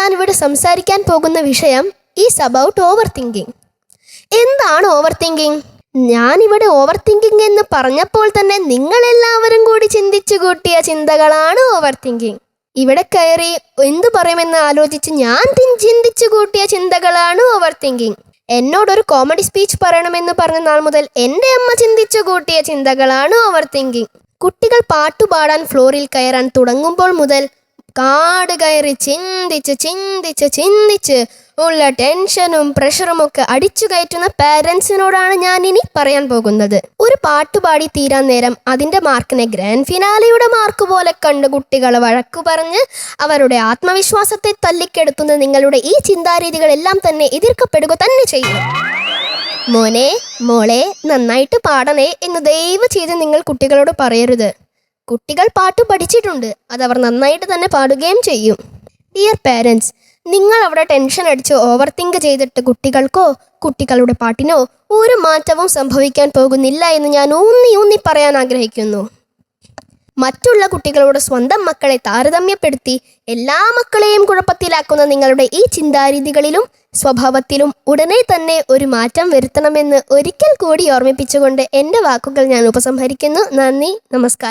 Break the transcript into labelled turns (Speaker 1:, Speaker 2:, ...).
Speaker 1: ഞാനിവിടെ സംസാരിക്കാൻ പോകുന്ന വിഷയം ഈസ് അബൌട്ട് ഓവർ തിങ്കിങ് എന്താണ് ഓവർ തിങ്കിങ് ഞാനിവിടെ ഓവർ തിങ്കിങ് എന്ന് പറഞ്ഞപ്പോൾ തന്നെ നിങ്ങളെല്ലാവരും കൂടി ചിന്തിച്ചു കൂട്ടിയ ചിന്തകളാണ് ഓവർ തിങ്കിങ് ഇവിടെ കയറി എന്തു പറയുമെന്ന് ആലോചിച്ച് ഞാൻ ചിന്തിച്ചു കൂട്ടിയ ചിന്തകളാണ് ഓവർ തിങ്കിങ് എന്നോടൊരു കോമഡി സ്പീച്ച് പറയണമെന്ന് പറഞ്ഞ നാൾ മുതൽ എന്റെ അമ്മ ചിന്തിച്ചു കൂട്ടിയ ചിന്തകളാണ് ഓവർ തിങ്കിങ് കുട്ടികൾ പാട്ടുപാടാൻ ഫ്ലോറിൽ കയറാൻ തുടങ്ങുമ്പോൾ മുതൽ കാട് കയറി ചിന്തിച്ച് ചിന്തിച്ച് ചിന്തിച്ച് ഉള്ള ടെൻഷനും പ്രഷറും ഒക്കെ അടിച്ചു കയറ്റുന്ന പാരൻസിനോടാണ് ഞാൻ ഇനി പറയാൻ പോകുന്നത്. ഒരു പാട്ടുപാടി തീരാൻ നേരം അതിന്റെ മാർക്കിനെ ഗ്രാൻഡ് ഫിനാലയുടെ മാർക്ക് പോലെ കണ്ട് കുട്ടികളെ വഴക്കു പറഞ്ഞ് അവരുടെ ആത്മവിശ്വാസത്തെ തല്ലിക്കെടുത്തുന്ന നിങ്ങളുടെ ഈ ചിന്താരീതികളെല്ലാം തന്നെ എതിർക്കപ്പെടുക തന്നെ ചെയ്യും. മോനെ മോളെ നന്നായിട്ട് പാടണേ എന്ന് ദയവ് ചെയ്ത് നിങ്ങൾ കുട്ടികളോട് പറയരുത്. കുട്ടികൾ പാട്ട് പഠിച്ചിട്ടുണ്ട്. അതവർ നന്നായിട്ട് തന്നെ പാടുകയും ചെയ്യും. ഡിയർ പാരൻസ് നിങ്ങൾ അവിടെ ടെൻഷൻ അടിച്ച് ഓവർ തിങ്ക് ചെയ്തിട്ട് കുട്ടികൾക്കോ കുട്ടികളുടെ പാട്ടിനോ ഒരു മാറ്റവും സംഭവിക്കാൻ പോകുന്നില്ല എന്ന് ഞാൻ ഊന്നി ഊന്നി പറയാൻ ആഗ്രഹിക്കുന്നു. മറ്റുള്ള കുട്ടികളോട് സ്വന്തം മക്കളെ താരതമ്യപ്പെടുത്തി എല്ലാ മക്കളെയും കുഴപ്പത്തിലാക്കുന്ന നിങ്ങളുടെ ഈ ചിന്താരീതികളിലും സ്വഭാവത്തിലും ഉടനെ തന്നെ ഒരു മാറ്റം വരുത്തണമെന്ന് ഒരിക്കൽ കൂടി ഓർമ്മിപ്പിച്ചുകൊണ്ട് എന്റെ വാക്കുകൾ ഞാൻ ഉപസംഹരിക്കുന്നു. നന്ദി നമസ്കാരം.